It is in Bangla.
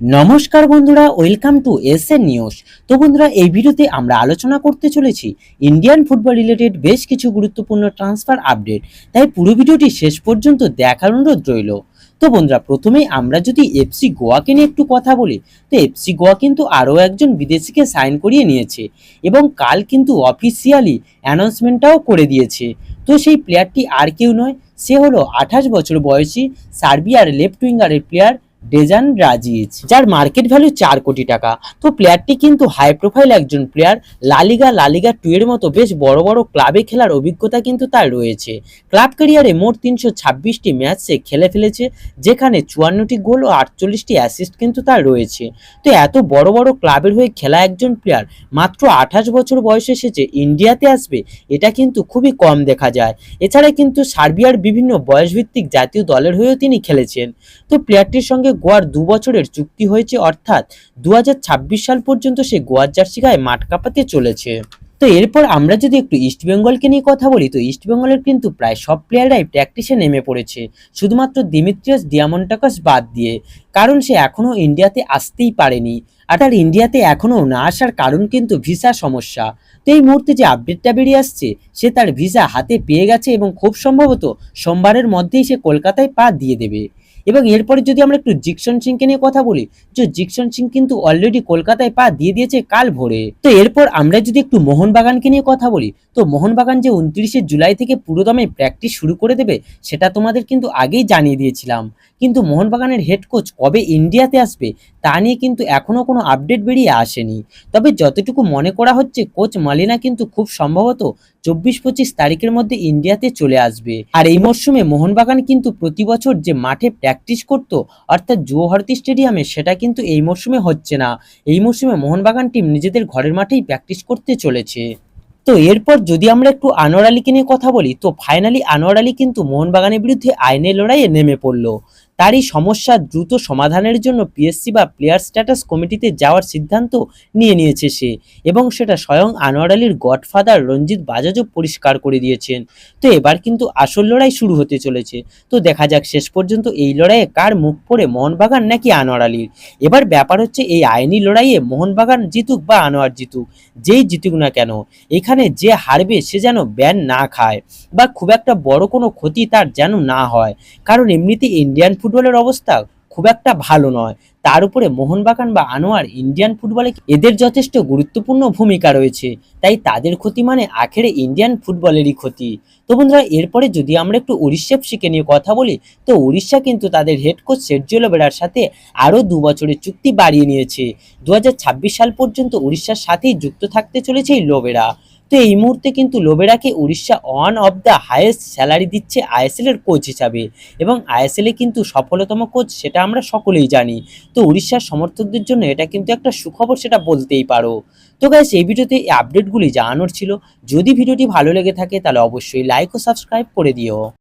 নমস্কার বন্ধুরা, welcome to S A news. তো বন্ধুরা, এই ভিডিওতে আমরা আলোচনা করতে চলেছি ইন্ডিয়ান ফুটবল রিলেটেড বেশ কিছু গুরুত্বপূর্ণ ট্রান্সফার আপডেট। তাই পুরো ভিডিওটি শেষ পর্যন্ত দেখার অনুরোধ রইল। তো বন্ধুরা প্রথমেই আমরা যদি এফসি গোয়াকে নিয়ে একটু কথা বলি, তো এফসি গোয়া কিন্তু আরও একজন বিদেশিকে সাইন করিয়ে নিয়েছে এবং কাল কিন্তু অফিসিয়ালি অ্যানাউন্সমেন্টটাও করে দিয়েছে। তো সেই প্লেয়ারটি আর কেউ নয়, সে হলো আঠাশ বছর বয়সী সার্বিয়ার লেফট উইঙ্গারের প্লেয়ার ডেজান রাজিজ যার মার্কেট ভ্যালু চার কোটি টাকা। তো প্লেয়ারটি কিন্তু হাই প্রোফাইল একজন player La Liga La Liga two এর মতো বেশ বড় বড় ক্লাবে খেলার অভিজ্ঞতা কিন্তু তার রয়েছে। ক্লাব ক্যারিয়ারে মোট তিনশো ছাব্বিশটি ম্যাচ সে খেলে ফেলেছে, যেখানে চুয়ান্নটি গোল ও আটচল্লিশটি অ্যাসিস্ট কিন্তু তার রয়েছে। তো এত বড় বড় ক্লাবের হয়ে খেলা একজন প্লেয়ার মাত্র আঠাশ বছর বয়সে এসেছে ইন্ডিয়াতে আসবে, এটা কিন্তু খুবই কম দেখা যায়। এছাড়া কিন্তু সার্বিয়ার বিভিন্ন বয়সভিত্তিক জাতীয় দলের হয়েও তিনি খেলেছেন। তো প্লেয়ারটির সঙ্গে গোয়ার দু বছরের চুক্তি হয়েছে, অর্থাৎ দু হাজার ছাব্বিশ সাল পর্যন্ত সে গোয়ার জার্সি গায়ে মাঠ কাঁপাতে চলেছে। তো এরপর আমরা যদি একটু ইস্ট বেঙ্গলকে নিয়ে কথা বলি, তো ইস্ট বেঙ্গলের কিন্তু প্রায় সব প্লেয়াররাই প্র্যাকটিসে নেমে পড়েছে। শুধুমাত্র দিমিত্রিয়াস ডিয়ামন্টাকাস বাদ দিয়ে, কারণ সে এখনও ইন্ডিয়াতে আসতেই পারেনি। আর তার ইন্ডিয়াতে এখনও না আসার কারণ কিন্তু ভিসা সমস্যা। তো এই মুহূর্তে যে আপডেটটা বেরিয়ে আসছে, সে তার ভিসা হাতে পেয়ে গেছে এবং খুব সম্ভবত সোমবারের মধ্যেই সে কলকাতায় পা দিয়ে দেবে। এবং এরপরে যদি আমরা একটু জিকসন সিংকে নিয়ে কথা বলি যে জিকসন সিং কিন্তু অলরেডি কলকাতায় পা দিয়ে দিয়েছে কাল ভোরে। তো এরপর আমরা যদি একটু মোহনবাগানকে নিয়ে কথা বলি, তো মোহনবাগান যে উনত্রিশে জুলাই থেকে পুরোদমে প্র্যাকটিস শুরু করে দেবে, সেটা তোমাদের কিন্তু আগেই জানিয়ে দিয়েছিলাম। কিন্তু মোহনবাগানের হেড কোচ কবে ইন্ডিয়াতে আসবে, তা নিয়ে কিন্তু এখনও কোনো আপডেট বেরিয়ে আসেনি। তবে যতটুকু মনে করা হচ্ছে কোচ মালিনা কিন্তু খুব সম্ভবত চব্বিশ পঁচিশ তারিখের মধ্যে ইন্ডিয়াতে চলে আসবে। আর এই মরশুমে মোহনবাগান কিন্তু প্রতি বছর যে মাঠে প্র্যাকটিস করত, অর্থাৎ জুয়োভারতী স্টেডিয়ামে, সেটা কিন্তু এই মরশুমে হচ্ছে না। এই মরশুমে মোহনবাগান টিম নিজেদের ঘরের মাঠেই প্র্যাকটিস করতে চলেছে। তো এরপর যদি আমরা একটু আনোয়ার আলীকে নিয়ে কথা বলি, তো ফাইনালি আনোয়ার আলী কিন্তু মোহনবাগানের বিরুদ্ধে আইনের লড়াইয়ে নেমে পড়ল। তার এই সমস্যার দ্রুত সমাধানের জন্য পিএসসি বা প্লেয়ার স্ট্যাটাস কমিটিতে যাওয়ার সিদ্ধান্ত নিয়ে নিয়েছে সে এবং সেটা স্বয়ং আনোয়ার আলীর গডফাদার রঞ্জিত বাজাজও পরিষ্কার করে দিয়েছেন। তো এবার কিন্তু আসল লড়াই শুরু হতে চলেছে। তো দেখা যাক শেষ পর্যন্ত এই লড়াইয়ে কার মুখ পড়ে মোহনবাগান নাকি আনোয়ার আলীর। এবার ব্যাপার হচ্ছে এই আইনি লড়াইয়ে মোহনবাগান জিতুক বা আনোয়ার জিতুক, যেই জিতুক না কেন, এখানে যে হারবে সে যেন ব্যান না খায় বা খুব একটা বড় কোনো ক্ষতি তার যেন না হয়। কারণ এমনিতে ইন্ডিয়ান ফুটবলের অবস্থা খুব একটা ভালো নয়। তার উপরে মোহনবাগান বা আনোয়ার ইন্ডিয়ান ফুটবলে এদের যথেষ্ট গুরুত্বপূর্ণ ভূমিকা রয়েছে? তাই তাদের ক্ষতি মানে আখেরে ইন্ডিয়ান ফুটবলেরই ক্ষতি। তো বন্ধুরা, এরপরে যদি আমরা একটু উড়িষ্যা এফসিকে নিয়ে কথা বলি, তো উড়িষ্যা কিন্তু তাদের হেড কোচ সের্জিও লোবেরার সাথে আরও দু বছরের চুক্তি বাড়িয়ে নিয়েছে। দু হাজার ছাব্বিশ সাল পর্যন্ত উড়িষ্যার সাথেই যুক্ত থাকতে চলেছে এই লোবেরা তো এই মুহূর্তে কিন্তু লোবেরাকে Odisha one of the highest salary দিচ্ছে আইএসএল এর কোচ হিসাবে। এবং আইএসএল কিন্তু সফলতম কোচ সেটা আমরা সকলেই জানি। তো উড়িষ্যার সমর্থকদের জন্য এটা কিন্তু একটা সুখবর সেটা বলতেই পারো। তো গাইস এই ভিডিওতে এই আপডেটগুলি জানানোর ছিল। যদি ভিডিওটি ভালো লেগে থাকে তাহলে অবশ্যই লাইক ও সাবস্ক্রাইব করে দিও।